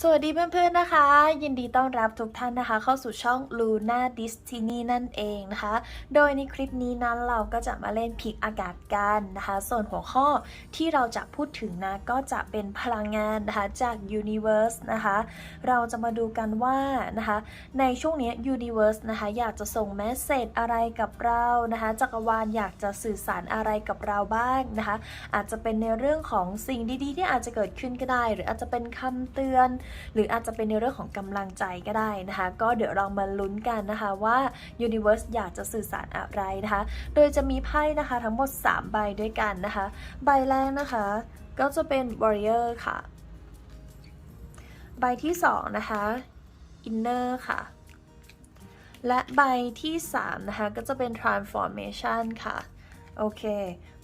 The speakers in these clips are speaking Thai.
สวัสดีเพื่อนๆนะคะ ยินดีต้อนรับทุกท่านนะคะ เข้าสู่ช่อง Luna Destiny นั่นเองนะคะ โดยในคลิปนี้นั้นเราก็จะมาเล่นพิกอากาศกันนะคะ ส่วนหัวข้อที่เราจะพูดถึงนะก็จะเป็นพลังงานนะคะจาก Universe นะคะ เราจะมาดูกันว่านะคะ ในช่วงนี้ Universe นะคะ อยากจะส่งแมสเซจอะไรกับเรานะคะจักรวาลอยากจะสื่อสารอะไรกับเราบ้างนะคะ อาจจะเป็นในเรื่องของสิ่งดีๆ ที่อาจจะเกิดขึ้นก็ได้ หรืออาจจะเป็นคำเตือนหรืออาจจะเป็นในเรื่องของกำลังใจก็ได้นะคะ ก็เดี๋ยวเรามาลุ้นกันนะคะว่า Universe อยากจะสื่อสารอะไรนะคะ โดยจะมีไพ่นะคะทั้งหมด 3 ใบด้วยกันนะคะ ใบแรกนะคะ ก็จะเป็น Warrior ค่ะ ใบที่ 2 นะคะ Inner ค่ะ และใบที่ 3 นะคะ ก็จะเป็น Transformation ค่ะ โอเค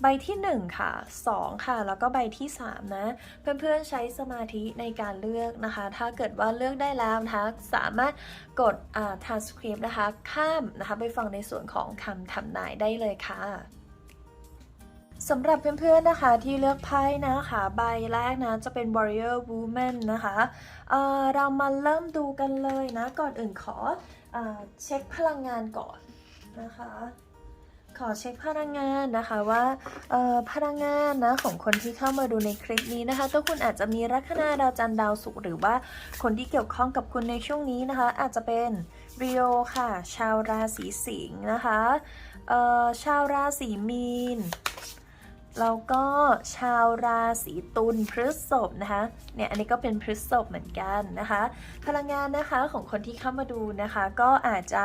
ใบที่ 1 ค่ะ 2 ค่ะ แล้วก็ใบที่ 3 นะ เพื่อนๆใช้สมาธิในการเลือกนะคะ ถ้าเกิดว่าเลือกได้แล้วนะคะ สามารถกดอ่า transcript นะคะ ข้ามนะคะ ไปฟังในส่วนของคำทำนายได้เลยค่ะสำหรับเพื่อนๆนะคะที่เลือกไพ่นะคะใบแรกนะจะเป็น warrior woman นะคะเเรามาเริ่มดูกันเลยนะ ก่อนอื่นขออเช็คพลังงานก่อนนะคะ ขอเช็คพลังงานนะคะว่าพลังงานนะของคนที่เข้ามาดูในคลิปนี้นะคะตัวคุณอาจจะมีลัคนาดาวจันทร์ดาวศุกร์หรือว่าคนที่เกี่ยวข้องกับคุณในช่วงนี้นะคะ อาจจะเป็นริโอค่ะ ชาวราศีสิงห์นะคะชาวราศีมีนแล้วก็ชาวราศีตุลพฤษภนะคะเนี่ยอันนี้ก็เป็นพฤษภเหมือนกันนะคะ พลังงานนะคะของคนที่เข้ามาดูนะคะ ก็อาจจะ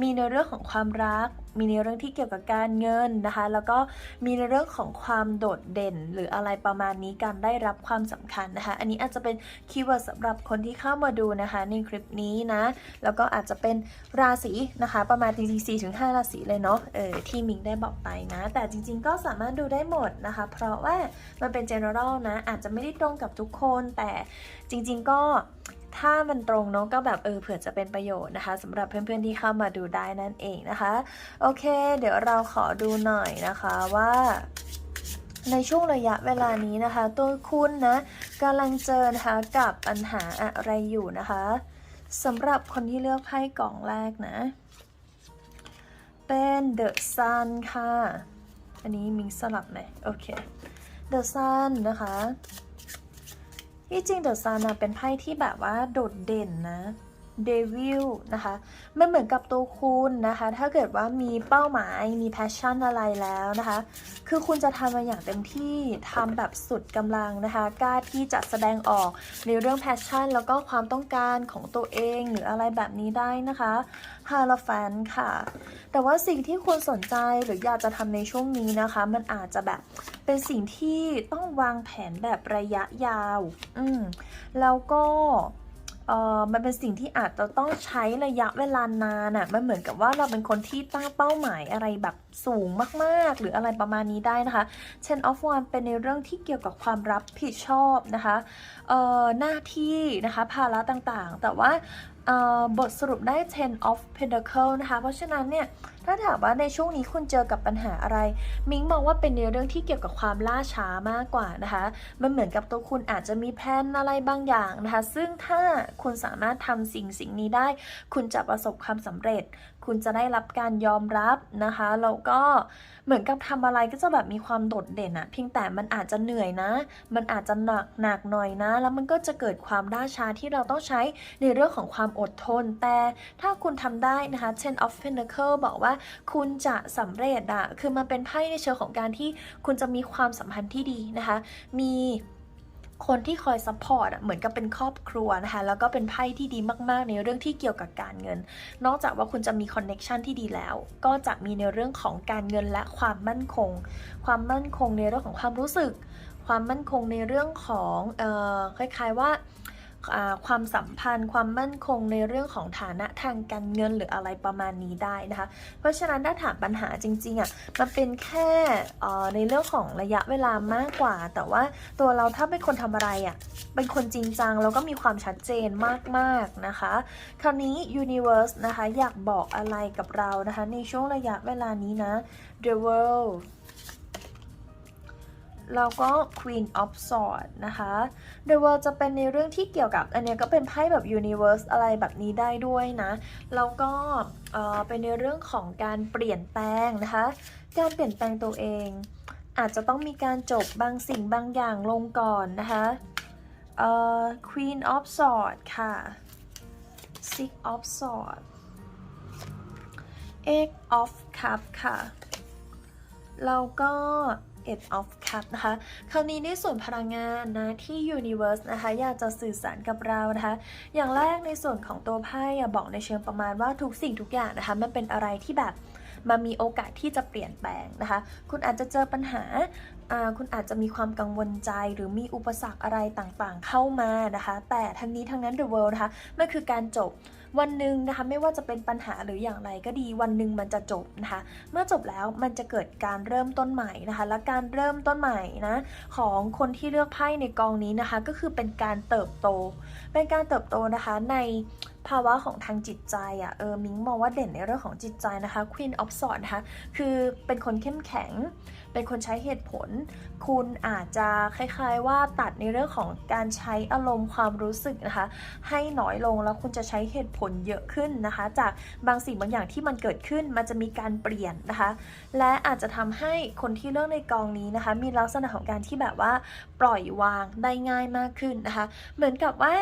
มีในเรื่องของความรัก มีในเรื่องที่เกี่ยวกับการเงินนะคะ แล้วก็มีในเรื่องของความโดดเด่น หรืออะไรประมาณนี้การได้รับความสำคัญนะคะ อันนี้อาจจะเป็นคีย์เวิร์ดสำหรับคนที่เข้ามาดูนะคะในคลิปนี้นะ แล้วก็อาจจะเป็นราศีนะคะ ประมาณจริงๆ4ถึง5ราศีเลยเนาะเออที่มิงได้บอกไปนะ แต่จริงๆก็สามารถดูได้หมดนะคะ เพราะว่ามันเป็น general นะอาจจะไม่ได้ตรงกับทุกคนแต่จริง ๆ ก็ ถ้ามันตรงเนาะก็แบบเออเผื่อจะเป็นประโยชน์นะคะสำหรับเพื่อนๆที่เข้ามาดูได้นั่นเองนะคะ โอเค เดี๋ยวเราขอดูหน่อยนะคะว่าในช่วงระยะเวลานี้นะคะ ตัวคุณนะกำลังเจอนะคะกับปัญหาอะไรอยู่นะคะสำหรับคนที่เลือกไพ่กล่องแรกนะ เป็น The Sun ค่ะ อันนี้มิงสลับไหมโอเค The Sun นะคะ ที่จริงเดอะซานะเป็นไพ่ที่แบบว่าโดดเด่นนะ เดวิลนะคะมันเหมือนกับตัวคุณนะคะ ถ้าเกิดว่ามีเป้าหมายมีแพชชั่นอะไรแล้วนะคะ คือคุณจะทำมาอย่างเต็มที่ทำแบบสุดกำลังนะคะกล้าที่จะแสดงออกในเรื่องแพชชั่นแล้วก็ความต้องการของตัวเองหรืออะไรแบบนี้ได้นะคะฮาลาฟันค่ะ แต่ว่าสิ่งที่คุณสนใจหรืออยากจะทำในช่วงนี้นะคะ มันอาจจะแบบเป็นสิ่งที่ต้องวางแผนแบบระยะยาว อืมแล้วก็ เออมันเป็นสิ่งที่อาจจะต้องใช้ระยะเวลานานอะ่ะ มันเหมือนกับว่าเราเป็นคนที่ตั้งเป้าหมายอะไรแบบสูงมากๆ หรืออะไรประมาณนี้ได้นะคะ เช่นออฟวันเป็นในเรื่องที่เกี่ยวกับความรับผิดชอบนะคะ เอ่อ หน้าที่นะคะ ภาระต่างๆ แต่ว่า บทสรุปได้ Ten of Pentacle นะคะ เพราะฉะนั้นเนี่ย ถ้าถามว่าในช่วงนี้คุณเจอกับปัญหาอะไร มิงมองว่าเป็นในเรื่องที่เกี่ยวกับความล่าช้ามากกว่านะคะ มันเหมือนกับตัวคุณอาจจะมีแพนอะไรบางอย่างนะคะ ซึ่งถ้าคุณสามารถทำสิ่งสิ่งนี้ได้ คุณจะประสบความสำเร็จ คุณจะได้รับการยอมรับนะคะแล้วก็เหมือนกับทำอะไรก็จะแบบมีความโดดเด่นอะเพียงแต่มันอาจจะเหนื่อยนะ มันอาจจะหนักหนักหน่อยนะ แล้วมันก็จะเกิดความล่าช้าที่เราต้องใช้ในเรื่องของความอดทน แต่ถ้าคุณทำได้นะคะ Ten of Pentacle บอกว่าคุณจะสำเร็จอะคือมันเป็นไพ่ในเชิงของการที่คุณจะมีความสัมพันธ์ที่ดีนะคะ มี คนที่คอยซัพพอร์ตอะเหมือนกับเป็นครอบครัวนะคะ แล้วก็เป็นไพ่ที่ดีมากๆ ในเรื่องที่เกี่ยวกับการเงิน นอกจากว่าคุณจะมีคอนเน็ชันที่ดีแล้ว ก็จะมีในเรื่องของการเงินและความมั่นคง ความมั่นคงในเรื่องของความรู้สึก ความมั่นคงในเรื่องของออคล้ายๆว่า ความสัมพันธ์ ความมั่นคงในเรื่องของฐานะทางการเงินหรืออะไรประมาณนี้ได้นะคะ เพราะฉะนั้นถ้าถามปัญหาจริงๆอะมันเป็นแค่ในเรื่องของระยะเวลามากกว่า แต่ว่าตัวเราถ้าเป็นคนทำอะไรอะเป็นคนจริงจังแล้วก็มีความชัดเจนมากๆนะคะ คราวนี้ Universe นะคะอยากบอกอะไรกับเรานะคะในช่วงระยะเวลานี้นะ The World แล้วก็ Queen of Swords นะคะ The World จะเป็นในเรื่องที่เกี่ยวกับ อันนี้ก็เป็นไพ่แบบ Universe อะไรแบบนี้ได้ด้วยนะ แล้วก็เอ่อเป็นในเรื่องของการเปลี่ยนแปลงนะคะ การเปลี่ยนแปลงตัวเอง อาจจะต้องมีการจบบางสิ่งบางอย่างลงก่อนนะคะเอ่อ Queen of Swords ค่ะ Six of Swords Eight of Cup ค่ะ แล้วก็ Eight of Cup นะคะ คราวนี้ในส่วนพลังงานนะที่ Universe นะคะอยากจะสื่อสารกับเรานะคะ อย่างแรกในส่วนของตัวไพ่บอกในเชิงประมาณว่าทุกสิ่งทุกอย่างนะคะมันเป็นอะไรที่แบบมันมีโอกาสที่จะเปลี่ยนแปลงนะคะ คุณอาจจะเจอปัญหาอ่าคุณอาจจะมีความกังวลใจหรือมีอุปสรรคอะไรต่างๆ เข้ามานะคะ แต่ทั้งนี้ทั้งนั้น The World นะคะ มันคือการจบ วันหนึ่งนะคะไม่ว่าจะเป็นปัญหาหรืออย่างไรก็ดี วันหนึ่งมันจะจบนะคะ เมื่อจบแล้วมันจะเกิดการเริ่มต้นใหม่นะคะ และการเริ่มต้นใหม่นะของคนที่เลือกไพ่ในกองนี้นะคะ ก็คือเป็นการเติบโต เป็นการเติบโตนะคะในภาวะของทางจิตใจอะ่ะเออมิงมองว่าเด่นในเรื่องของจิตใจนะคะ Queen of Swords นะคะคือเป็นคนเข้มแข็ง เป็นคนใช้เหตุผล คุณอาจจะคล้าย ๆ ว่าตัดในเรื่องของการใช้อารมณ์ความรู้สึกนะคะ ให้น้อยลงแล้วคุณจะใช้เหตุผลเยอะขึ้นนะคะ จากบางสิ่งบางอย่างที่มันเกิดขึ้นมันจะมีการเปลี่ยนนะคะ และอาจจะทำให้คนที่เลือกในกองนี้นะคะ มีลักษณะของการที่แบบว่าปล่อยวางได้ง่ายมากขึ้นนะคะ เหมือนกับว่า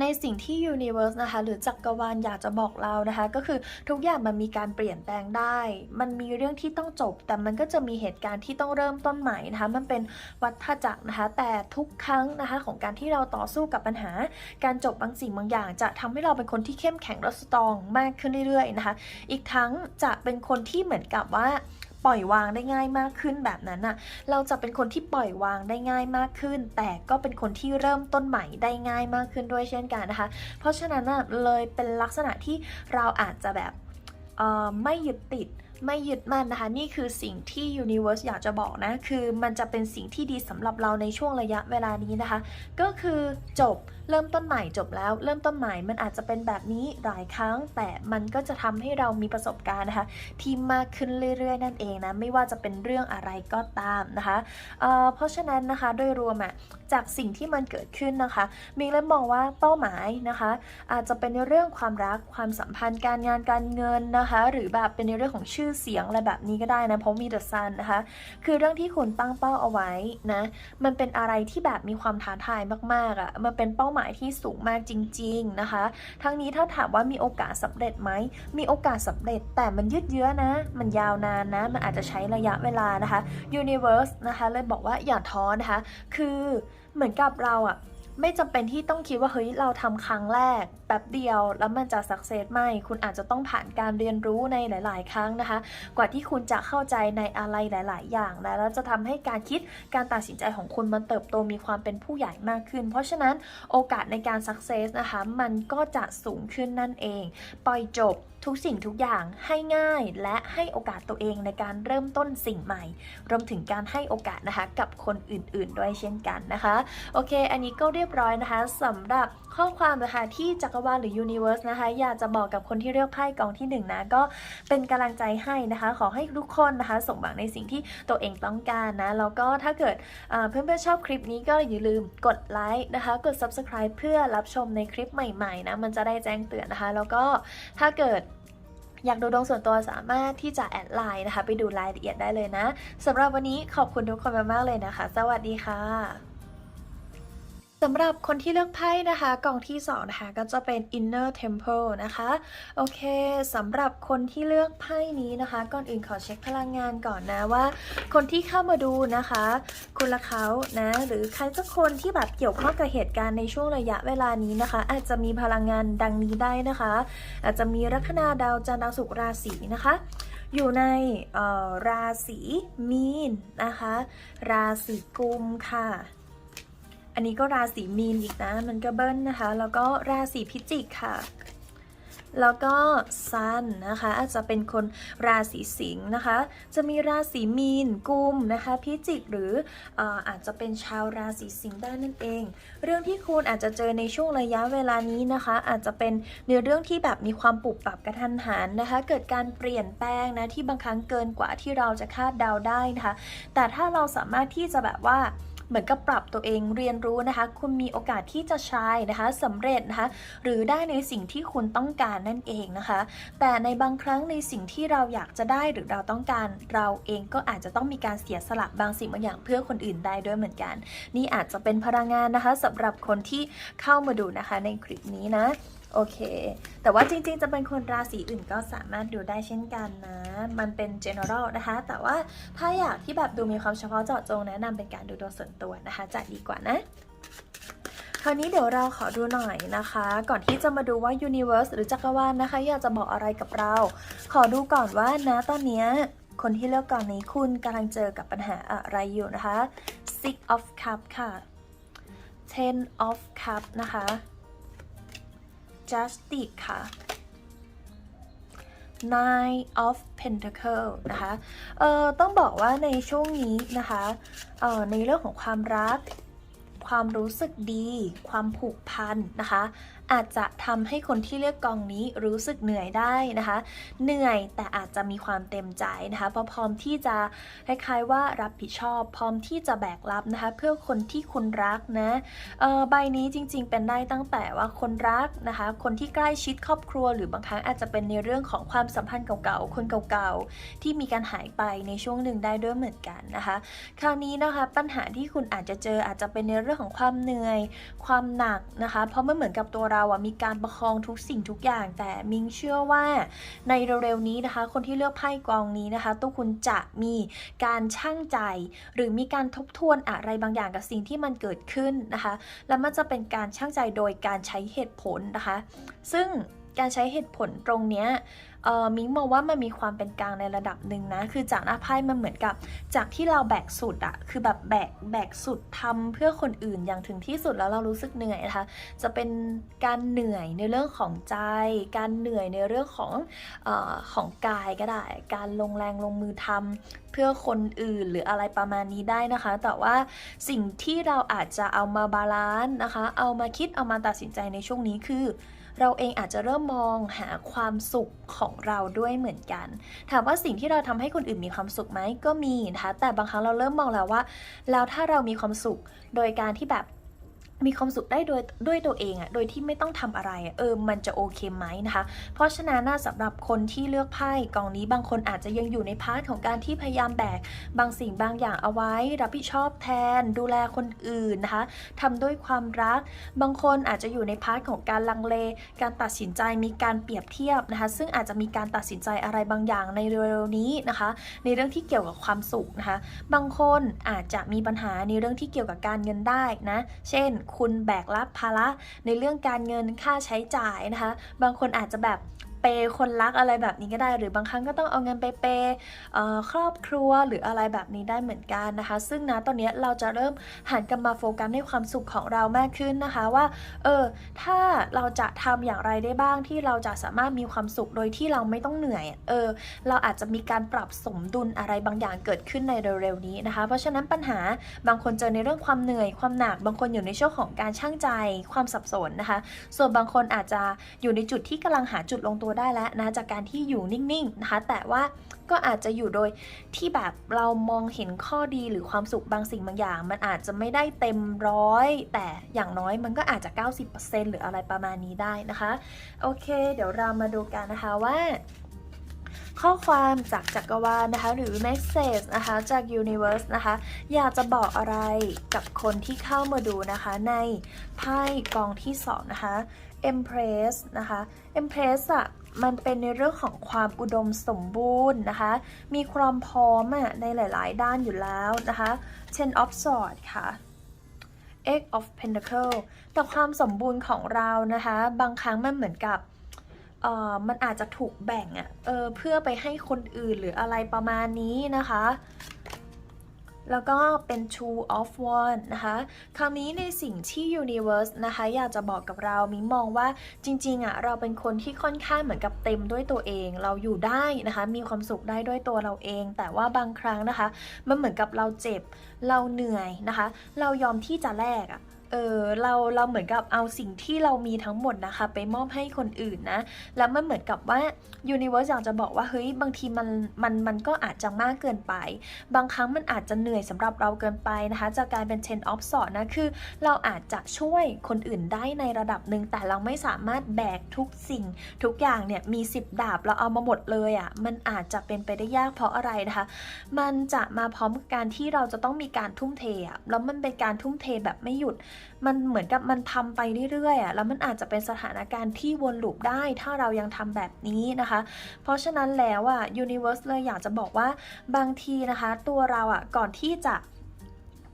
ในสิ่งที่ Universe นะคะหรือจักรวาลอยากจะบอกเรานะคะ ก็คือทุกอย่างมันมีการเปลี่ยนแปลงได้ มันมีเรื่องที่ต้องจบ แต่มันก็จะมีเหตุการณ์ที่ต้องเริ่มต้นใหม่นะคะ มันเป็นวัฏจักรนะคะ แต่ทุกครั้งนะคะของการที่เราต่อสู้กับปัญหา การจบบางสิ่งบางอย่าง จะทำให้เราเป็นคนที่เข้มแข็งและสตรองมากขึ้นเรื่อยๆนะคะ อีกทั้งจะเป็นคนที่เหมือนกับว่า ล่อยวางได้ง่ายมากขึ้นแบบนั้นน่ะเราจะเป็นคนที่ปล่อยวางได้ง่ายมากขึ้น แต่ก็เป็นคนที่เริ่มต้นใหม่ได้ง่ายมากขึ้นด้วยเช่นกันนะคะ เพราะฉะนั้นน่ะเลยเป็นลักษณะที่เราอาจจะแบบไม่ยึดติดไม่ยึดมั่นนะคะ นี่คือสิ่งที่ Universe อยากจะบอกนะ คือมันจะเป็นสิ่งที่ดีสำหรับเราในช่วงระยะเวลานี้นะคะ ก็คือจบ เริ่มต้นใหม่จบแล้ว เริ่มต้นใหม่มันอาจจะเป็นแบบนี้หลายครั้ง แต่มันก็จะทำให้เรามีประสบการณ์นะคะที่มากขึ้นเรื่อยๆ นั่นเองนะไม่ว่าจะเป็นเรื่องอะไรก็ตามนะคะเเพราะฉะนั้นนะคะโดยรวมอะจากสิ่งที่มันเกิดขึ้นนะคะมิงเลยมองว่าเป้าหมายนะคะ อาจจะเป็นในเรื่องความรักความสัมพันธ์การงานการเงินนะคะ หรือแบบเป็นในเรื่องของชื่อเสียงอะไรแบบนี้ก็ได้นะเพราะมีเดอะซันนะคะคือเรื่องที่คุณตั้งเป้าเอาไว้นะมันเป็นอะไรที่แบบมีความท้าทายมากๆอะ่ะมันเป็นเป้าหมายมายที่สูงมากจริง ๆนะคะ ทั้งนี้ถ้าถามว่ามีโอกาสสำเร็จไหม มีโอกาสสำเร็จแต่มันยืดเยื้อนะ มันยาวนานนะ มันอาจจะใช้ระยะเวลานะคะ Universe นะคะเลยบอกว่าอย่าท้อนะคะ คือเหมือนกับเราอะ ไม่จำเป็นที่ต้องคิดว่าเฮ้ยเราทำครั้งแรกแป๊บเดียวแล้วมันจะสักเซสไม่ คุณอาจจะต้องผ่านการเรียนรู้ในหลาย ๆ ครั้งนะคะ กว่าที่คุณจะเข้าใจในอะไรหลาย ๆ อย่างนะแล้วจะทำให้การคิดการตัดสินใจของคุณมันเติบโตมีความเป็นผู้ใหญ่มากขึ้น เพราะฉะนั้นโอกาสในการสักเซสนะคะมันก็จะสูงขึ้นนั่นเอง ปล่อยจบ ทุกสิ่งทุกอย่างให้ง่ายและให้โอกาสตัวเองในการเริ่มต้นสิ่งใหม่ รวมถึงการให้โอกาสนะคะกับคนอื่นๆ ด้วยเช่นกันนะคะ โอเค อันนี้ก็เรียบร้อยนะคะสำหรับข้อความนะคะที่จักรวาลหรือ Universe นะคะ อยากจะบอกกับคนที่เลือกไพ่กองที่หนึ่งนะก็เป็นกำลังใจให้นะคะ ขอให้ทุกคนนะคะสมหวังในสิ่งที่ตัวเองต้องการนะแล้วก็ถ้าเกิดเพื่อนๆชอบคลิปนี้ก็อย่าลืมกดไลค์นะคะ กด Subscribe เพื่อรับชมในคลิปใหม่ๆนะมันจะได้แจ้งเตือนนะคะ แล้วก็ถ้าเกิด อยากดูดวงส่วนตัวสามารถที่จะแอดไลน์นะคะ ไปดูรายละเอียดได้เลยนะสำหรับวันนี้ขอบคุณทุกคนมากๆเลยนะคะ สวัสดีค่ะ สำหรับคนที่เลือกไพ่นะคะกองที่2นะคะก็จะเป็น inner temple นะคะ โอเคสำหรับคนที่เลือกไพ่นี้นะคะ ก่อนอื่นขอเช็คพลังงานก่อนนะว่า คนที่เข้ามาดูนะคะ คุณละเขานะหรือใครสักคนที่แบบเกี่ยวข้องกับเหตุการณ์ในช่วงระยะเวลานี้นะคะ อาจจะมีพลังงานดังนี้ได้นะคะ อาจจะมีลัคนาดาวจันทร์ดาวศุกร์ราศีนะคะอยู่ในเอ่อราศีมีนนะคะ ราศีกุมค่ะ อันนี้ก็ราศีมีนอีกนะ มันก็เบิ้ลนะคะ แล้วก็ราศีพิจิกค่ะ แล้วก็ Sun นะคะ อาจจะเป็นคนราศีสิงห์นะคะ จะมีราศีมีนกุมนะคะ พิจิกหรืออออาจจะเป็นชาวราศีสิงห์ได้นั่นเอง เรื่องที่คุณอาจจะเจอในช่วงระยะเวลานี้นะคะ อาจจะเป็นในเรื่องที่แบบมีความปรับปรับกระทันหันนะคะ เกิดการเปลี่ยนแปลงนะที่บางครั้งเกินกว่าที่เราจะคาดเดาได้นะคะ แต่ถ้าเราสามารถที่จะแบบว่า เหมือนกับปรับตัวเองเรียนรู้นะคะ คุณมีโอกาสที่จะใช้นะคะสำเร็จนะคะ หรือได้ในสิ่งที่คุณต้องการนั่นเองนะคะ แต่ในบางครั้งในสิ่งที่เราอยากจะได้หรือเราต้องการเราเองก็อาจจะต้องมีการเสียสละบางสิ่งบางอย่างเพื่อคนอื่นได้ด้วยเหมือนกัน นี่อาจจะเป็นพลังงานนะคะสำหรับคนที่เข้ามาดูนะคะในคลิปนี้นะ โอเค แต่ว่าจริงๆ จะเป็นคนราศีอื่นก็สามารถดูได้เช่นกันนะ มันเป็น general นะคะ แต่ว่าถ้าอยากที่แบบดูมีความเฉพาะเจาะจงแนะนำเป็นการดูดวงส่วนตัวนะคะ จะดีกว่านะ คราวนี้เดี๋ยวเราขอดูหน่อยนะคะ ก่อนที่จะมาดูว่า universe หรือจักรวาลนะคะ อยากจะบอกอะไรกับเรา ขอดูก่อนว่านะตอนนี้คนที่เลือกก่อนนี้คุณกำลังเจอกับปัญหาอะไรอยู่นะคะ six of cup ค่ะ ten of cup นะคะ justice ค่ะ nine of pentacle นะคะ เอ่อ ต้องบอกว่าในช่วงนี้นะคะ เอ่อ ในเรื่องของความรัก ความรู้สึกดี ความผูกพันนะคะ อาจจะทำให้คนที่เลือกกองนี้รู้สึกเหนื่อยได้นะคะ เหนื่อยแต่อาจจะมีความเต็มใจนะคะเพราะพร้อมที่จะคล้ายๆว่ารับผิดชอบ พร้อมที่จะแบกรับนะคะ เพื่อคนที่คุณรักนะใบนี้จริง ๆ เป็นได้ตั้งแต่ว่าคนรักนะคะ คนที่ใกล้ชิดครอบครัว หรือบางครั้งอาจจะเป็นในเรื่องของความสัมพันธ์เก่าๆคนเก่าๆ ที่มีการหายไปในช่วงหนึ่งได้ด้วยเหมือนกันนะคะ คราวนี้นะคะปัญหาที่คุณอาจจะเจออาจจะเป็นในเรื่องของความเหนื่อย ความหนักนะคะ เพราะมันเหมือนกับตัวเราอะมีการประคองทุกสิ่งทุกอย่าง แต่มิงเชื่อว่าในเร็วๆนี้นะคะ คนที่เลือกไพ่กองนี้นะคะตัวคุณจะมีการช่างใจ หรือมีการทบทวนอะไรบางอย่างกับสิ่งที่มันเกิดขึ้นนะคะ และมันจะเป็นการช่างใจโดยการใช้เหตุผลนะคะ ซึ่ง การใช้เหตุผลตรงเนี้ยมิงมองว่ามันมีความเป็นกลางในระดับหนึ่งนะ คือจากหน้าไพ่มันเหมือนกับ จากที่เราแบกสุดอะคือแบบแบกแบกสุดทำเพื่อคนอื่นอย่างถึงที่สุดแล้วเรารู้สึกเหนื่อยนะคะ จะเป็นการเหนื่อยในเรื่องของใจ การเหนื่อยในเรื่องของออของกายก็ได้ การลงแรงลงมือทำเพื่อคนอื่นหรืออะไรประมาณนี้ได้นะคะ แต่ว่าสิ่งที่เราอาจจะเอามาบาลานซ์นะคะ เอามาคิดเอามาตัดสินใจในช่วงนี้คือ เราเองอาจจะเริ่มมองหาความสุขของเราด้วยเหมือนกัน ถามว่าสิ่งที่เราทำให้คนอื่นมีความสุขไหมก็มีนะคะแต่บางครั้งเราเริ่มมองแล้วว่า แล้วถ้าเรามีความสุขโดยการที่แบบ มีความสุขได้โดยด้วยตัวเองอะโดยที่ไม่ต้องทำอะไรอะเออ มันจะโอเคไหมนะคะ เพราะฉะนั้นน่าสำหรับคนที่เลือกไพ่กองนี้บางคนอาจจะยังอยู่ในพาร์ทของการที่พยายามแบกบางสิ่งบางอย่างเอาไว้ รับผิดชอบแทน ดูแลคนอื่นนะคะทำด้วยความรัก บางคนอาจจะอยู่ในพาร์ทของการลังเล การตัดสินใจ มีการเปรียบเทียบนะคะ ซึ่งอาจจะมีการตัดสินใจอะไรบางอย่างในเร็วๆนี้นะคะ ในเรื่องที่เกี่ยวกับความสุขนะคะ บางคนอาจจะมีปัญหาในเรื่องที่เกี่ยวกับการเงินได้นะ เช่นคุณแบกรับภาระในเรื่องการเงินค่าใช้จ่ายนะคะ บางคนอาจจะแบบ เปย์คนรักอะไรแบบนี้ก็ได้ หรือบางครั้งก็ต้องเอาเงินไปเปย์ครอบครัวหรืออะไรแบบนี้ได้เหมือนกันนะคะ ซึ่งนะตอนนี้เราจะเริ่มหันกลับมาโฟกัสในความสุขของเรามากขึ้นนะคะว่าเออถ้าเราจะทำอย่างไรได้บ้างที่เราจะสามารถมีความสุขโดยที่เราไม่ต้องเหนื่อยเออเราอาจจะมีการปรับสมดุลอะไรบางอย่างเกิดขึ้นในเร็วๆนี้นะคะ เพราะฉะนั้นปัญหาบางคนเจอในเรื่องความเหนื่อยความหนักบางคนอยู่ในช่วงของการช่างใจความสับสนนะคะ ส่วนบางคนอาจจะอยู่ในจุดที่กำลังหาจุดลงตัวได้แล้วนะจากการที่อยู่นิ่งๆนะคะแต่ว่าก็อาจจะอยู่โดยที่แบบเรามองเห็นข้อดีหรือความสุขบางสิ่งบางอย่าง มันอาจจะไม่ได้เต็มร้อยแต่อย่างน้อยมันก็อาจจะ 90%หรืออะไรประมาณนี้ได้นะคะโอเค เดี๋ยวเรามาดูกันนะคะว่าข้อความจากจักรวาลนะคะ หรือ message นะคะ จาก universe นะคะ อยากจะบอกอะไรกับคนที่เข้ามาดูนะคะ ในไพ่กองที่2นะคะ Empress นะคะ Empress อะมันเป็นในเรื่องของความอุดมสมบูรณ์นะคะ มีความพร้อมอะในหลาย ๆ ด้านอยู่แล้วนะคะ Ten of Swords ค่ะ Eight of Pentacle แต่ความสมบูรณ์ของเรานะคะ บางครั้งมันเหมือนกับเอ่อมันอาจจะถูกแบ่งอะเออเพื่อไปให้คนอื่นหรืออะไรประมาณนี้นะคะ แล้วก็เป็น two of one นะคะคราวนี้ในสิ่งที่ universe นะคะอยากจะบอกกับเรามิมองว่าจริงๆอะเราเป็นคนที่ค่อนข้างเหมือนกับเต็มด้วยตัวเอง เราอยู่ได้นะคะมีความสุขได้ด้วยตัวเราเอง แต่ว่าบางครั้งนะคะ มันเหมือนกับเราเจ็บเราเหนื่อยนะคะ เรายอมที่จะแลกอะ เออเราเราเหมือนกับเอาสิ่งที่เรามีทั้งหมดนะคะ ไปมอบให้คนอื่นนะ แล้วมันเหมือนกับว่า Universe อยากจะบอกว่าเฮ้ยบางทีมันมันมันก็อาจจะมากเกินไป บางครั้งมันอาจจะเหนื่อยสำหรับเราเกินไปนะคะจะกลายเป็น ten of swords นะคือ เราอาจจะช่วยคนอื่นได้ในระดับหนึ่งแต่เราไม่สามารถแบกทุกสิ่ง ทุกอย่างเนี่ยมี 10 ดาบเราเอามาหมดเลยอะ่ะมันอาจจะเป็นไปได้ยากเพราะอะไรนะคะ มันจะมาพร้อมกับการที่เราจะต้องมีการทุ่มเทอะแล้วมันเป็นการทุ่มเทแบบไม่หยุดมันเหมือนกับมันทำไปเรื่อยๆอะแล้วมันอาจจะเป็นสถานการณ์ที่วนลูปได้ ถ้าเรายังทำแบบนี้นะคะ เพราะฉะนั้นแล้วอะ Universe เลยอยากจะบอกว่าบางทีนะคะ ตัวเราอะก่อนที่จะ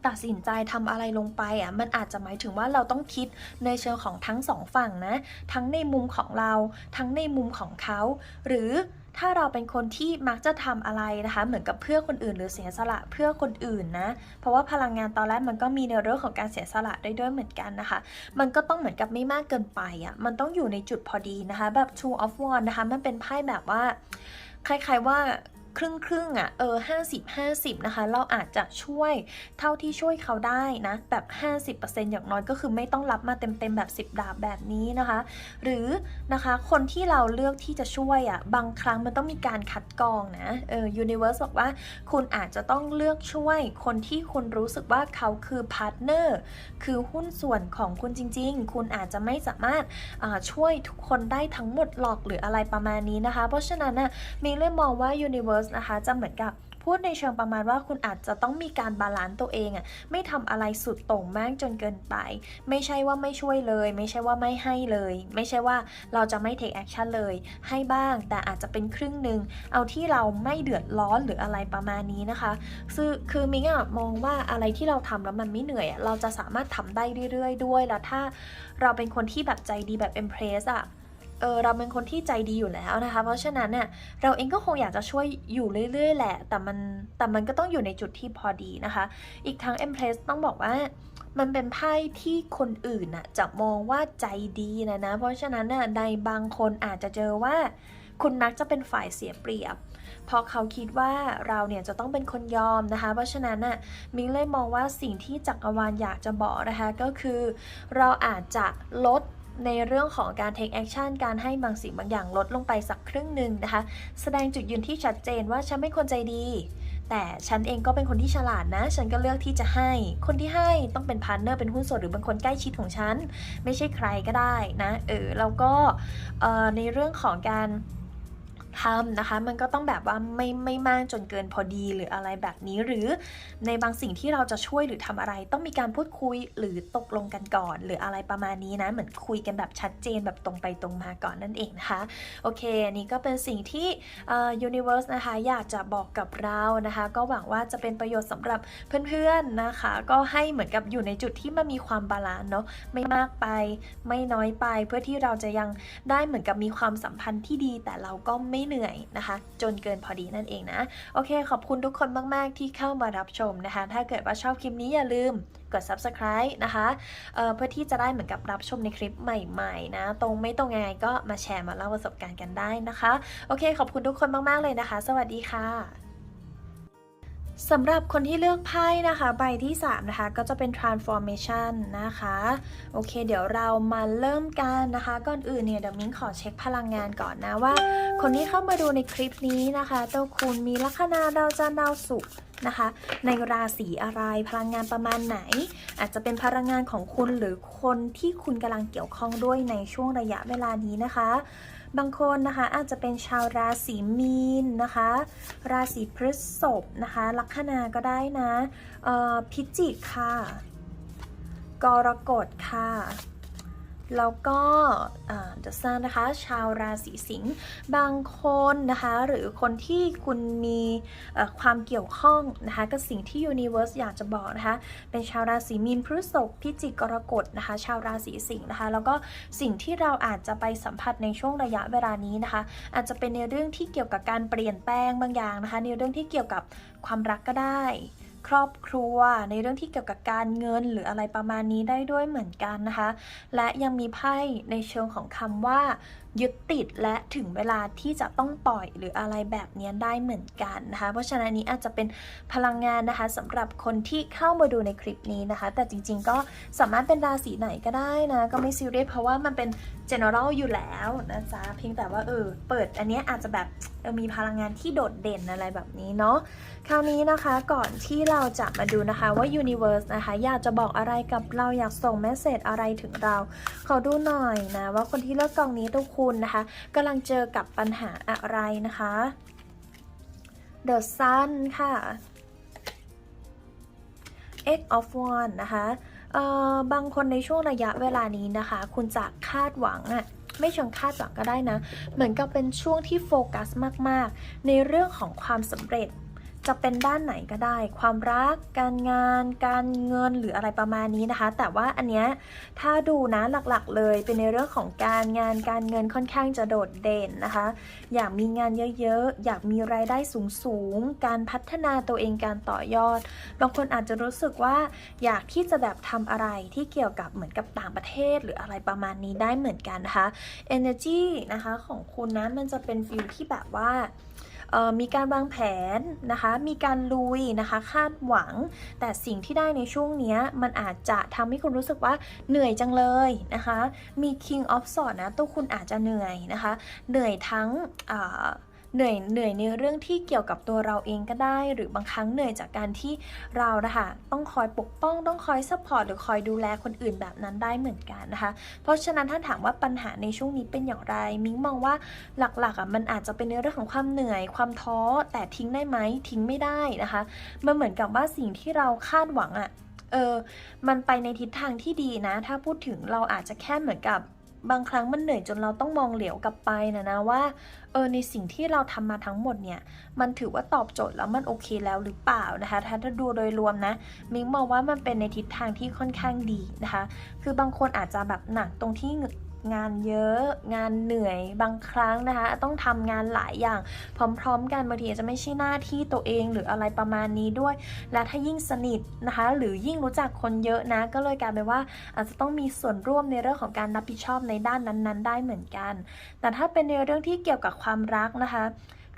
ตัดสินใจทำอะไรลงไปอะมันอาจจะหมายถึงว่าเราต้องคิดในเชิงของทั้งสองฝั่งนะ ทั้งในมุมของเรา ทั้งในมุมของเขา หรือ ถ้าเราเป็นคนที่มักจะทำอะไรนะคะ เหมือนกับเพื่อคนอื่นหรือเสียสละเพื่อคนอื่นนะ เพราะว่าพลังงานตอนแรกมันก็มีในเรื่องของการเสียสละได้ด้วยเหมือนกันนะคะ มันก็ต้องเหมือนกับไม่มากเกินไปอะ มันต้องอยู่ในจุดพอดีนะคะ แบบ two of one นะคะ มันเป็นไพ่แบบว่าคล้ายๆว่า ครึ่งครึ่งๆอะเออ50 50นะคะ เราอาจจะช่วยเท่าที่ช่วยเขาได้นะแบบ50%อย่างน้อยก็คือไม่ต้องรับมาเต็มๆแบบ10ดาบแบบนี้นะคะ หรือนะคะคนที่เราเลือกที่จะช่วยอะบางครั้งมันต้องมีการคัดกรองนะเออ Universe บอกว่าคุณอาจจะต้องเลือกช่วยคนที่คุณรู้สึกว่าเขาคือพาร์ทเนอร์คือหุ้นส่วนของคุณจริง ๆ คุณอาจจะไม่สามารถช่วยทุกคนได้ทั้งหมดหรอกหรืออะไรประมาณนี้นะคะ เพราะฉะนั้นน่ะมีเลยมองว่า Universe นะคะจะเหมือนกับพูดในเชิงประมาณว่าคุณอาจจะต้องมีการบาลานซ์ตัวเองอะไม่ทำอะไรสุดโต่งมากจนเกินไป ไม่ใช่ว่าไม่ช่วยเลย ไม่ใช่ว่าไม่ให้เลย ไม่ใช่ว่าเราจะไม่ take action เลย ให้บ้างแต่อาจจะเป็นครึ่งหนึ่งเอาที่เราไม่เดือดร้อนหรืออะไรประมาณนี้นะคะคือคือมิงอะมองว่าอะไรที่เราทำแล้วมันไม่เหนื่อยอะเราจะสามารถทำได้เรื่อยๆ ด้วยแล้วถ้าเราเป็นคนที่แบบใจดีแบบ impress อะ เออเราเป็นคนที่ใจดีอยู่แล้วนะคะ เพราะฉะนั้นเนี่ยเราเองก็คงอยากจะช่วยอยู่เรื่อยๆ แหละ แต่มันแต่มันก็ต้องอยู่ในจุดที่พอดีนะคะ อีกทั้ง Empress ต้องบอกว่ามันเป็นไพ่ที่คนอื่นน่ะจะมองว่าใจดีนะนะ เพราะฉะนั้นน่ะในบางคนอาจจะเจอว่า คุณมักจะเป็นฝ่ายเสียเปรียบ เพราะเขาคิดว่าเราเนี่ยจะต้องเป็นคนยอมนะคะ เพราะฉะนั้นน่ะมิ้งเลยมองว่าสิ่งที่จักรวาลอยากจะบอกนะคะ ก็คือ เราอาจจะลด ในเรื่องของการ take action การให้บางสิ่งบางอย่างลดลงไปสักครึ่งหนึ่งนะคะ แสดงจุดยืนที่ชัดเจนว่าฉันไม่คนใจดี แต่ฉันเองก็เป็นคนที่ฉลาดนะ ฉันก็เลือกที่จะให้ คนที่ให้ต้องเป็นพาร์เนอร์เป็นหุ้นส่วนหรือบางคนใกล้ชิดของฉัน ไม่ใช่ใครก็ได้นะ เออ แล้วก็ในเรื่องของการ ทำนะคะ มันก็ต้องแบบว่าไม่ไม่มากจนเกินพอดีหรืออะไรแบบนี้ หรือในบางสิ่งที่เราจะช่วยหรือทำอะไร ต้องมีการพูดคุยหรือตกลงกันก่อน หรืออะไรประมาณนี้นะ เหมือนคุยกันแบบชัดเจนแบบตรงไปตรงมาก่อนนั่นเองนะคะ โอเคอันนี้ก็เป็นสิ่งที่เอ่อ Universe นะคะอยากจะบอกกับเรานะคะ ก็หวังว่าจะเป็นประโยชน์สำหรับเพื่อนๆนะคะ ก็ให้เหมือนกับอยู่ในจุดที่มันมีความบาลานซ์เนาะไม่มากไปไม่น้อยไป เพื่อที่เราจะยังได้เหมือนกับมีความสัมพันธ์ที่ดี แต่เราก็ไม่เหนื่อยนะคะ จนเกินพอดีนั่นเองนะ โอเค ขอบคุณทุกคนมาก ๆ ที่เข้ามารับชมนะคะ ถ้าเกิดว่าชอบคลิปนี้อย่าลืมกด subscribe นะคะเเพื่อที่จะได้เหมือนกับรับชมในคลิปใหม่ๆนะ ตรงไม่ตรงยังไงก็มาแชร์มาเล่าประสบการณ์กันได้นะคะ โอเค ขอบคุณทุกคนมาก ๆ เลยนะคะ สวัสดีค่ะ สำหรับคนที่เลือกไพ่นะคะ ใบที่ 3 นะคะ ก็จะเป็น transformation นะคะ โอเค เดี๋ยวเรามาเริ่มกันนะคะ ก่อนอื่นเนี่ยเดี๋ยวมิ้งขอเช็คพลังงานก่อนนะว่า คนที่เข้ามาดูในคลิปนี้นะคะตัวคุณมีลัคนาดาวจันทร์ดาวศุกร์นะคะในราศีอะไรพลังงานประมาณไหน อาจจะเป็นพลังงานของคุณหรือคนที่คุณกำลังเกี่ยวข้องด้วยในช่วงระยะเวลานี้นะคะ บางคนนะคะอาจจะเป็นชาวราศีมีนนะคะ ราศีพฤษภนะคะลัคนาก็ได้นะพิจิกค่ะ กรกฎค่ะ แล้วก็เดอะซันนะคะ ชาวราศีสิงห์บางคนนะคะ หรือคนที่คุณมีความเกี่ยวข้องนะคะกับสิ่งที่ Universe อยากจะบอกนะคะ เป็นชาวราศีมีนพฤษภพิจิกกรกฎนะคะ ชาวราศีสิงห์นะคะ แล้วก็สิ่งที่เราอาจจะไปสัมผัสในช่วงระยะเวลานี้นะคะ อาจจะเป็นในเรื่องที่เกี่ยวกับการเปลี่ยนแปลงบางอย่างนะคะ ในเรื่องที่เกี่ยวกับความรักก็ได้ ครอบครัว ในเรื่องที่เกี่ยวกับการเงินหรืออะไรประมาณนี้ได้ด้วยเหมือนกันนะคะ และยังมีไพ่ในเชิงของคำว่า ยึดติดและถึงเวลาที่จะต้องปล่อยหรืออะไรแบบนี้ได้เหมือนกันนะคะเพราะฉะนั้นนี้อาจจะเป็นพลังงานนะคะสำหรับคนที่เข้ามาดูในคลิปนี้นะคะ แต่จริงๆก็สามารถเป็นราศีไหนก็ได้นะ ก็ไม่ซีเรียสเพราะว่ามันเป็น general อยู่แล้วนะจ๊ะเพียงแต่ว่าเออเปิดอันนี้อาจจะแบบออมีพลังงานที่โดดเด่นอะไรแบบนี้เนาะคราวนี้นะคะก่อนที่เราจะมาดูนะคะว่า universe นะคะอยากจะบอกอะไรกับเราอยากส่งเมสเซจอะไรถึงเราขอดูหน่อยนะว่าคนที่เลือกกองนี้ทุกคุณนะคะกำลังเจอกับปัญหาอะไรนะคะ The Sun ค่ะ X of One นะคะบางคนในช่วงระยะเวลานี้นะคะ คุณจะคาดหวังอะไม่เชิงคาดหวังก็ได้นะ เหมือนกับเป็นช่วงที่โฟกัสมาก ๆ ในเรื่องของความสำเร็จ จะเป็นด้านไหนก็ได้ ความรัก การงาน การเงินหรืออะไรประมาณนี้นะคะ แต่ว่าอันเนี้ยถ้าดูนะหลักๆ เลยเป็นในเรื่องของการงานการเงินค่อนข้างจะโดดเด่นนะคะ อยากมีงานเยอะๆ อยากมีรายได้สูงๆ การพัฒนาตัวเองการต่อยอด บางคนอาจจะรู้สึกว่าอยากที่จะแบบทำอะไรที่เกี่ยวกับเหมือนกับต่างประเทศหรืออะไรประมาณนี้ได้เหมือนกันนะคะ energy นะคะของคุณนะมันจะเป็นฟิลที่แบบว่า มีการวางแผนนะคะ มีการลุยนะคะ คาดหวัง แต่สิ่งที่ได้ในช่วงนี้มันอาจจะทำให้คุณรู้สึกว่าเหนื่อยจังเลยนะคะ มี king of swords นะตัวคุณอาจจะเหนื่อยนะคะ เหนื่อยทั้งอ เหนื่อยเหนื่อยในเรื่องที่เกี่ยวกับตัวเราเองก็ได้ หรือบางครั้งเหนื่อยจากการที่เรานะคะต้องคอยปกป้องต้องคอยซัพพอร์ตหรือคอยดูแลคนอื่นแบบนั้นได้เหมือนกันนะคะ เพราะฉะนั้นถ้าถามว่าปัญหาในช่วงนี้เป็นอย่างไร มิ้งมองว่าหลักๆอะมันอาจจะเป็นในเรื่องของความเหนื่อย ความท้อแต่ทิ้งได้ไหมทิ้งไม่ได้นะคะมันเหมือนกับว่าสิ่งที่เราคาดหวังอะเออมันไปในทิศทางที่ดีนะ ถ้าพูดถึงเราอาจจะแค่เหมือนกับบางครั้งมันเหนื่อยจนเราต้องมองเหลียวกลับไปนะนะว่า เออในสิ่งที่เราทำมาทั้งหมดเนี่ย มันถือว่าตอบโจทย์แล้วมันโอเคแล้วหรือเปล่านะคะ ถ้าดูโดยรวมนะ มิ้งมองว่ามันเป็นในทิศทางที่ค่อนข้างดีนะคะ คือบางคนอาจจะแบบหนักตรงที่งานเยอะงานเหนื่อยบางครั้งนะคะ ต้องทำงานหลายอย่างพร้อมๆ กันบางทีอาจจะไม่ใช่หน้าที่ตัวเองหรืออะไรประมาณนี้ด้วย และถ้ายิ่งสนิทนะคะ หรือยิ่งรู้จักคนเยอะนะ ก็เลยกลายเป็นว่าอาจจะต้องมีส่วนร่วมในเรื่องของการรับผิดชอบในด้านนั้นๆ ได้เหมือนกัน แต่ถ้าเป็นในเรื่องที่เกี่ยวกับความรักนะคะ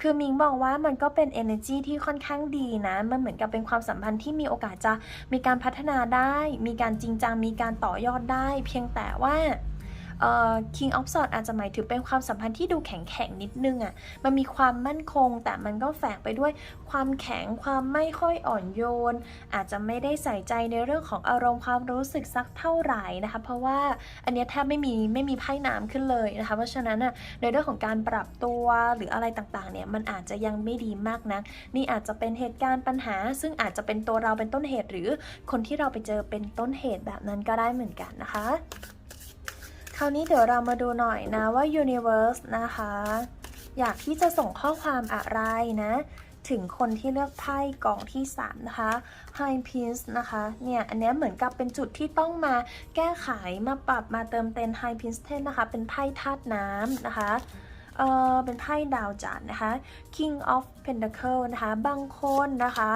คือมิงบอกว่ามันก็เป็น energy ที่ค่อนข้างดีนะ มันเหมือนกับเป็นความสัมพันธ์ที่มีโอกาสจะมีการพัฒนาได้ มีการจริงจัง มีการต่อยอดได้ เพียงแต่ว่า King of Swords อาจจะหมายถึงเป็นความสัมพันธ์ที่ดูแข็งแข็งนิดนึงอะ่ะมันมีความมั่นคง แต่มันก็แฝงไปด้วยความแข็งความไม่ค่อยอ่อนโยน อาจจะไม่ได้ใส่ใจในเรื่องของอารมณ์ความรู้สึกสักเท่าไหร่นะคะเพราะว่าอันเนี้ยแทบไม่มีไม่มีไพ่น้ำขึ้นเลยนะคะเพราะฉะนั้นอะในเรื่องของการปรับตัวหรืออะไรต่างๆเนี่ยมันอาจจะยังไม่ดีมากนะักนี่อาจจะเป็นเหตุการณ์ปัญหา ซึ่งอาจจะเป็นตัวเราเป็นต้นเหตุ หรือคนที่เราไปเจอเป็นต้นเหตุแบบนั้นก็ได้เหมือนกันนะคะ คราวนี้เดี๋ยวเรามาดูหน่อยนะว่า Universe นะคะ อยากที่จะส่งข้อความอะไรนะ ถึงคนที่เลือกไพ่กองที่ 3 นะคะ High p i n c e นะคะ เนี่ย อันนี้เหมือนกับเป็นจุดที่ต้องมาแก้ไขมาปรับมาเติมเต็ม High Prince 10นะคะ เป็นไพ่ธาตุน้ำนะคะเออเป็นไพ่ดาวจันทร์นะคะ King of Pentacle นะคะ บางคนนะคะ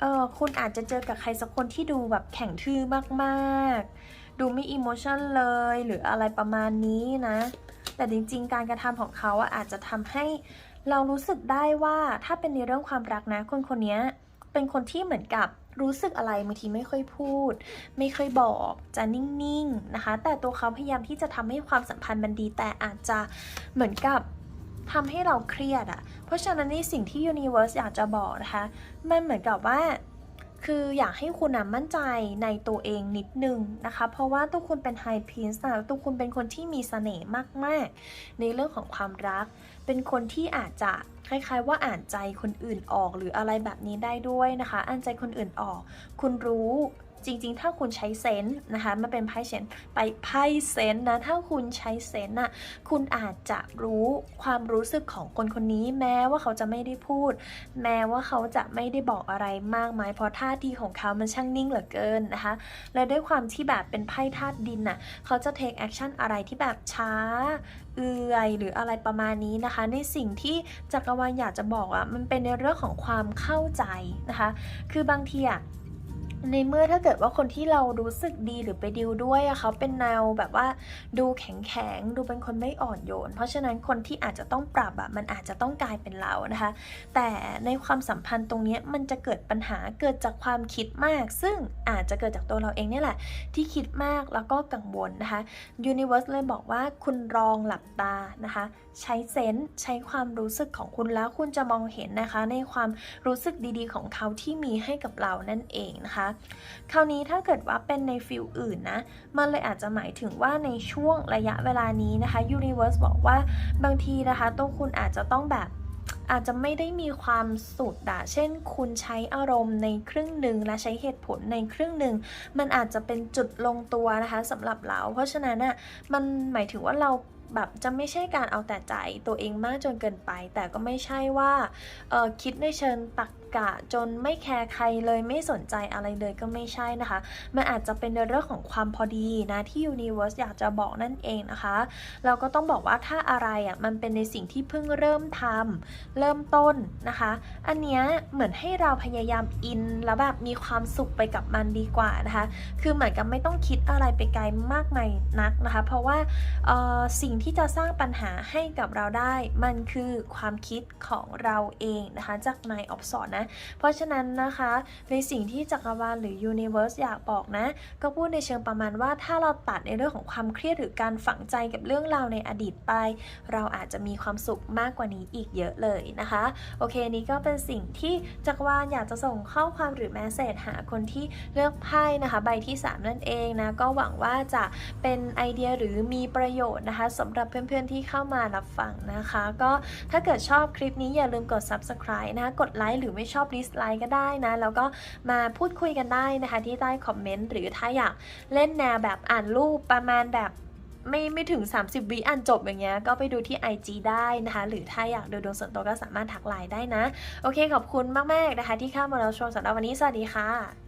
เออคุณอาจจะเจอกับใครสักคนที่ดูแบบแข็งทื่อมากๆ ดูไม่อิโมชันเลยหรืออะไรประมาณนี้นะ แต่จริงๆ การกระทำของเขาอาจจะทำให้เรารู้สึกได้ว่าถ้าเป็นในเรื่องความรักนะ คนคนนี้เป็นคนที่เหมือนกับรู้สึกอะไรบางทีไม่ค่อยพูด ไม่ค่อยบอกจะนิ่งๆนะคะ แต่ตัวเขาพยายามที่จะทำให้ความสัมพันธ์มันดี แต่อาจจะเหมือนกับทำให้เราเครียดอะเพราะฉะนั้นนี่สิ่งที่ Universe อยากจะบอกนะคะ มันเหมือนกับว่า คืออยากให้คุณนะมั่นใจในตัวเองนิดนึงนะคะ เพราะว่าตัวคุณเป็นไฮพีนส์นะตัวคุณเป็นคนที่มีเสน่ห์มาก ๆ ในเรื่องของความรัก เป็นคนที่อาจจะคล้ายๆ ว่าอ่านใจคนอื่นออกหรืออะไรแบบนี้ได้ด้วยนะคะ อ่านใจคนอื่นออก คุณรู้ จริงๆ ถ้าคุณใช้เซนส์นะคะมันเป็นไพ่เซนไปไพ่เซนส์นะถ้าคุณใช้เซนส์น่ะคุณอาจจะรู้ความรู้สึกของคนคนนี้ แม้ว่าเขาจะไม่ได้พูด แม้ว่าเขาจะไม่ได้บอกอะไรมากมายเพราะท่าทีของเขามันช่างนิ่งเหลือเกินนะคะ และด้วยความที่แบบเป็นไพ่ธาตุดินน่ะเขาจะ take action อะไรที่แบบช้าเอื่อยหรืออะไรประมาณนี้นะคะ ในสิ่งที่จักรวาลอยากจะบอกอะ่ะมันเป็นในเรื่องของความเข้าใจนะคะ คือบางทีอะ ในเมื่อถ้าเกิดว่าคนที่เรารู้สึกดีหรือไปดิวด้วยอะเขาเป็นแนวแบบว่าดูแข็งแข็งดูเป็นคนไม่อ่อนโยน เพราะฉะนั้นคนที่อาจจะต้องปรับอะมันอาจจะต้องกลายเป็นเรานะคะ แต่ในความสัมพันธ์ตรงนี้มันจะเกิดปัญหาเกิดจากความคิดมาก ซึ่งอาจจะเกิดจากตัวเราเองเนี่แหละ ที่คิดมากแล้วก็กังวลนะคะ Universe เลยบอกว่าคุณลองหลับตานะคะ ใช้เซนส์ใช้ความรู้สึกของคุณแล้วคุณจะมองเห็นนะคะ ในความรู้สึกดีๆ ของเขาที่มีให้กับเรานั่นเองนะคะคราวนี้ถ้าเกิดว่าเป็นในฟิลอื่นนะ มันเลยอาจจะหมายถึงว่าในช่วงระยะเวลานี้นะคะ Universe บอกว่าบางทีนะคะตัวคุณอาจจะต้องแบบอาจจะไม่ได้มีความสุดอะเช่น คุณใช้อารมณ์ในครึ่งหนึ่งและใช้เหตุผลในครึ่งหนึ่ง มันอาจจะเป็นจุดลงตัวนะคะสำหรับเรา เพราะฉะนั้นน่ะมันหมายถึงว่าเราแบบจะไม่ใช่การเอาแต่ใจตัวเองมากจนเกินไป แต่ก็ไม่ใช่ว่าคิดในเชิงตัก กะจนไม่แคร์ใครเลยไม่สนใจอะไรเลยก็ไม่ใช่นะคะ มันอาจจะเป็นในเรื่องของความพอดีนะที่ Universe อยากจะบอกนั่นเองนะคะ เราก็ต้องบอกว่าถ้าอะไรอะมันเป็นในสิ่งที่เพิ่งเริ่มทำเริ่มต้นนะคะ อันเนี้ยเหมือนให้เราพยายามอินแล้วแบบมีความสุขไปกับมันดีกว่านะคะ คือเหมือนกับไม่ต้องคิดอะไรไปไกลมากมายนักนะคะ เพราะว่าสิ่งที่จะสร้างปัญหาให้กับเราได้ มันคือความคิดของเราเองนะคะ จากนายออฟสอนนะเพราะฉะนั้นนะคะในสิ่งที่จักรวาลหรือ Universe อยากบอกนะ ก็พูดในเชิงประมาณว่าถ้าเราตัดในเรื่องของความเครียดหรือการฝังใจกับเรื่องราวในอดีตไป เราอาจจะมีความสุขมากกว่านี้อีกเยอะเลยนะคะ โอเคนี้ก็เป็นสิ่งที่จักรวาลอยากจะส่งข้อความหรือแมสเซจหาคนที่เลือกไพ่นะคะ ใบที่ 3 นั่นเองนะ ก็หวังว่าจะเป็นไอเดียหรือมีประโยชน์นะคะสำหรับเพื่อนๆที่เข้ามารับฟังนะคะ ก็ถ้าเกิดชอบคลิปนี้อย่าลืมกด subscribe นะคะกดไลค์หรือไม่ชชอบดิสไลค์ก็ได้นะ แล้วก็มาพูดคุยกันได้นะคะ ที่ใต้คอมเมนต์หรือถ้าอยากเล่นแนวแบบอ่านรูปประมาณแบบไม่ไม่ถึง 30 วิอ่านจบอย่างเงี้ยก็ไปดูที่ IG ได้นะคะ หรือถ้าอยากดูดวงส่วนตัวก็สามารถทักไลน์ได้นะ โอเคขอบคุณมาก ๆ นะคะ ที่เข้ามารับชมสำหรับวันนี้ สวัสดีค่ะ